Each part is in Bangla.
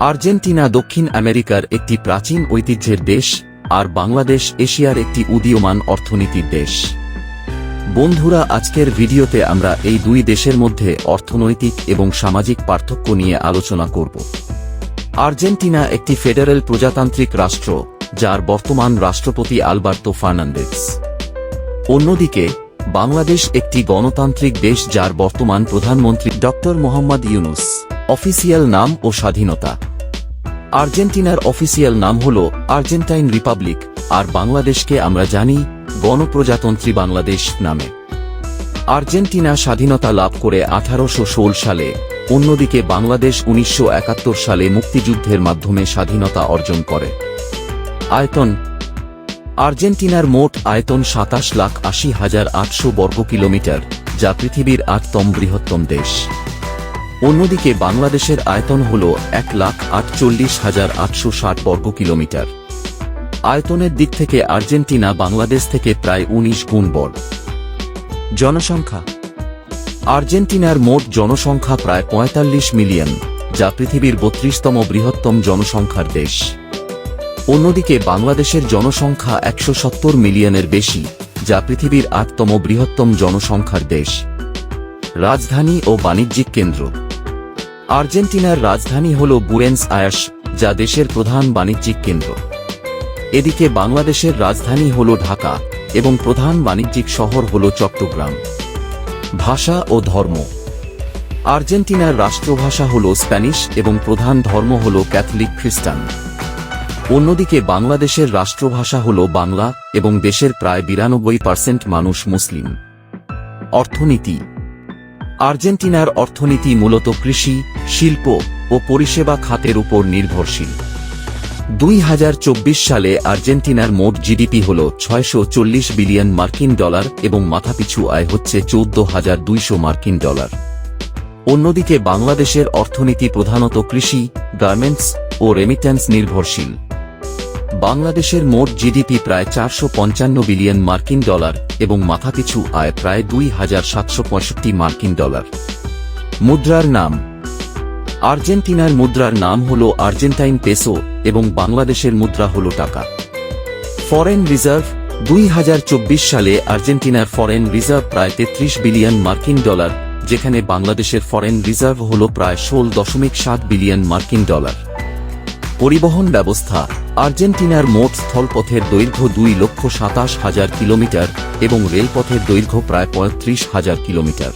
আর্জেন্টিনা, দক্ষিণ আমেরিকার একটি প্রাচীন ঐতিহ্যের দেশ, আর বাংলাদেশ, এশিয়ার একটি উদীয়মান অর্থনীতির দেশ। বন্ধুরা, আজকের ভিডিওতে আমরা এই দুই দেশের মধ্যে অর্থনৈতিক এবং সামাজিক পার্থক্য নিয়ে আলোচনা করব। আর্জেন্টিনা একটি ফেডারেল প্রজাতান্ত্রিক রাষ্ট্র, যার বর্তমান রাষ্ট্রপতি আলবার্তো ফার্নান্দেজ। অন্যদিকে, বাংলাদেশ একটি গণতান্ত্রিক দেশ, যার বর্তমান প্রধানমন্ত্রী ডক্টর মোহাম্মদ ইউনুস। অফিসিয়াল নাম ও স্বাধীনতা। আর্জেন্টিনার অফিসিয়াল নাম হল আর্জেন্টাইন রিপাবলিক, আর বাংলাদেশকে আমরা জানি গণপ্রজাতন্ত্রী বাংলাদেশ নামে। আর্জেন্টিনা স্বাধীনতা লাভ করে আঠারোশো ষোল সালে, অন্যদিকে বাংলাদেশ উনিশশো একাত্তর সালে মুক্তিযুদ্ধের মাধ্যমে স্বাধীনতা অর্জন করে। আয়তন, আর্জেন্টিনার মোট আয়তন সাতাশ লাখ আশি হাজার আটশো বর্গ কিলোমিটার যা পৃথিবীর আটতম বৃহত্তম দেশ। অন্যদিকে বাংলাদেশের আয়তন হল এক লাখ আটচল্লিশ হাজার আটশো ষাট বর্গ কিলোমিটার। আয়তনের দিক থেকে আর্জেন্টিনা বাংলাদেশ থেকে প্রায় উনিশ গুণ বড়। জনসংখ্যা। আর্জেন্টিনার মোট জনসংখ্যা প্রায় পঁয়তাল্লিশ মিলিয়ন, যা পৃথিবীর বত্রিশতম বৃহত্তম জনসংখ্যার দেশ। অন্যদিকে বাংলাদেশের জনসংখ্যা একশো সত্তর মিলিয়নের বেশি, যা পৃথিবীর আটতম বৃহত্তম জনসংখ্যার দেশ। রাজধানী ও বাণিজ্যিক কেন্দ্র। আর্জেন্টিনার রাজধানী হল বুয়েন্স আয়াস যা দেশের প্রধান বাণিজ্যিক কেন্দ্র। এদিকে বাংলাদেশের রাজধানী হল ঢাকা এবং প্রধান বাণিজ্যিক শহর হল চট্টগ্রাম। ভাষা ও ধর্ম। আর্জেন্টিনার রাষ্ট্রভাষা হল স্প্যানিশ এবং প্রধান ধর্ম হল ক্যাথলিক খ্রিস্টান। অন্যদিকে বাংলাদেশের রাষ্ট্রভাষা হল বাংলা এবং দেশের প্রায় বিরানব্বই পার্সেন্ট মানুষ মুসলিম। অর্থনীতি। আর্জেন্টিনার অর্থনীতি মূলত কৃষি, শিল্প ও পরিষেবা খাতের উপর নির্ভরশীল। দুই হাজার চব্বিশ সালে আর্জেন্টিনার মোট জিডিপি হল ছয়শো চল্লিশ বিলিয়ন মার্কিন ডলার এবং মাথাপিছু আয় হচ্ছে চৌদ্দ হাজার দুইশো মার্কিন ডলার। অন্যদিকে বাংলাদেশের অর্থনীতি প্রধানত কৃষি, গার্মেন্টস ও রেমিট্যান্স নির্ভরশীল। বাংলাদেশের মোট জিডিপি প্রায় চারশো পঞ্চান্ন বিলিয়ন মার্কিন ডলার এবং মাথাপিছু আয় প্রায় দুই হাজার সাতশো পঁয়ষট্টি মার্কিন ডলার। মুদ্রার নাম। আর্জেন্টিনার মুদ্রার নাম হল আর্জেন্টাইন পেসো এবং বাংলাদেশের মুদ্রা হল টাকা। Foreign reserve. দুই হাজার চব্বিশ সালে আর্জেন্টিনার ফরেন রিজার্ভ প্রায় তেত্রিশ বিলিয়ন মার্কিন ডলার, যেখানে বাংলাদেশের ফরেন রিজার্ভ হল প্রায় ষোল দশমিক সাত বিলিয়ন মার্কিন ডলার। পরিবহন ব্যবস্থা, আর্জেন্টিনার মোট স্থলপথের দৈর্ঘ্য দুই লক্ষ সাতাশ হাজার কিলোমিটার এবং রেলপথের দৈর্ঘ্য প্রায় পঁয়ত্রিশ হাজার কিলোমিটার।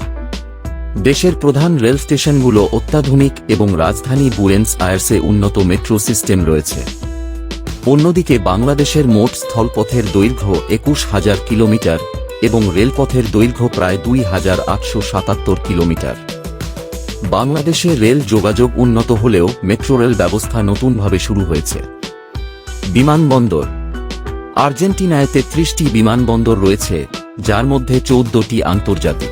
দেশের প্রধান রেল স্টেশনগুলো অত্যাধুনিক এবং রাজধানী বুয়েন্স আয়ার্সে উন্নত মেট্রো সিস্টেম রয়েছে। অন্যদিকে বাংলাদেশের মোট স্থলপথের দৈর্ঘ্য একুশ হাজার কিলোমিটার এবং রেলপথের দৈর্ঘ্য প্রায় দুই হাজার আটশো সাতাত্তর কিলোমিটার। বাংলাদেশে রেল যোগাযোগ উন্নত হলেও মেট্রো রেল ব্যবস্থা নতুনভাবে শুরু হয়েছে। বিমানবন্দর। আর্জেন্টিনায় তেত্রিশটি বিমানবন্দর রয়েছে, যার মধ্যে চৌদ্দটি আন্তর্জাতিক।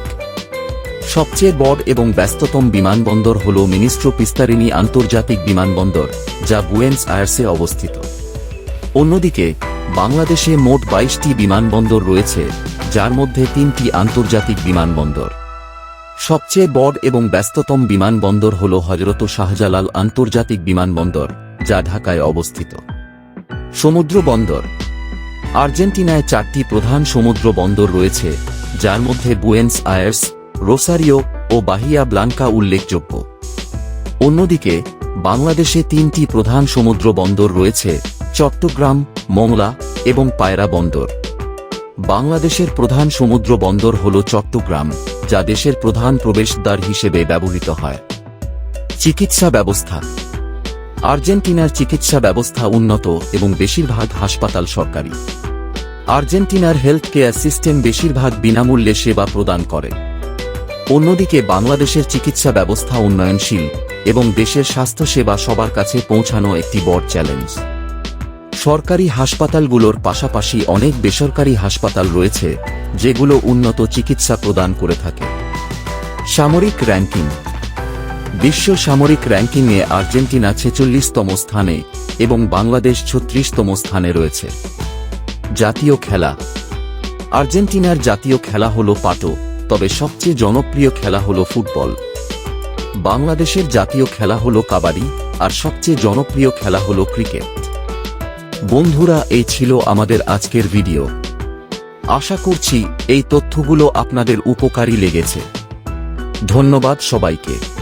সবচেয়ে বড় এবং ব্যস্ততম বিমানবন্দর হল মিনিস্ট্রো পিস্তারিনি আন্তর্জাতিক বিমানবন্দর, যা বুয়েন্স আয়ার্সে অবস্থিত। অন্যদিকে, বাংলাদেশে মোট বাইশটি বিমানবন্দর রয়েছে, যার মধ্যে তিনটি আন্তর্জাতিক বিমানবন্দর। সবচেয়ে বড় এবং ব্যস্ততম বিমানবন্দর হল হজরত শাহজালাল আন্তর্জাতিক বিমানবন্দর, যা ঢাকায় অবস্থিত। সমুদ্র বন্দর। আর্জেন্টিনায় চারটি প্রধান সমুদ্র বন্দর রয়েছে, যার মধ্যে বুয়েন্স আয়ার্স, রোসারিও ও বাহিয়া ব্লাঙ্কা উল্লেখযোগ্য। অন্যদিকে, বাংলাদেশে তিনটি প্রধান সমুদ্র বন্দর রয়েছে, চট্টগ্রাম, মংলা এবং পায়রা বন্দর। বাংলাদেশের প্রধান সমুদ্র বন্দর হল চট্টগ্রাম। যা দেশের প্রধান প্রবেশদ্বার হিসেবে ব্যবহৃত হয়। চিকিৎসা ব্যবস্থা। আর্জেন্টিনার চিকিৎসা ব্যবস্থা উন্নত এবং বেশিরভাগ হাসপাতাল সরকারি। আর্জেন্টিনার হেলথ কেয়ার সিস্টেম বেশিরভাগ বিনামূল্যে সেবা প্রদান করে। অন্যদিকে বাংলাদেশের চিকিৎসা ব্যবস্থা উন্নয়নশীল এবং দেশের স্বাস্থ্যসেবা সবার কাছে পৌঁছানো একটি বড় চ্যালেঞ্জ। সরকারি হাসপাতালগুলোর পাশাপাশি অনেক বেসরকারি হাসপাতাল রয়েছে, যেগুলো উন্নত চিকিৎসা প্রদান করে থাকে। সামরিক র্যাঙ্কিং। বিশ্ব সামরিক র্যাঙ্কিংয়ে আর্জেন্টিনা ছেচল্লিশতম স্থানে এবং বাংলাদেশ ছত্রিশতম স্থানে রয়েছে। জাতীয় খেলা। আর্জেন্টিনার জাতীয় খেলা হল পাটো, তবে সবচেয়ে জনপ্রিয় খেলা হল ফুটবল। বাংলাদেশের জাতীয় খেলা হল কাবাডি, আর সবচেয়ে জনপ্রিয় খেলা হল ক্রিকেট। বন্ধুরা, এই ছিল আমাদের আজকের ভিডিও। আশা করছি এই তথ্যগুলো আপনাদের উপকারী লেগেছে। ধন্যবাদ সবাইকে।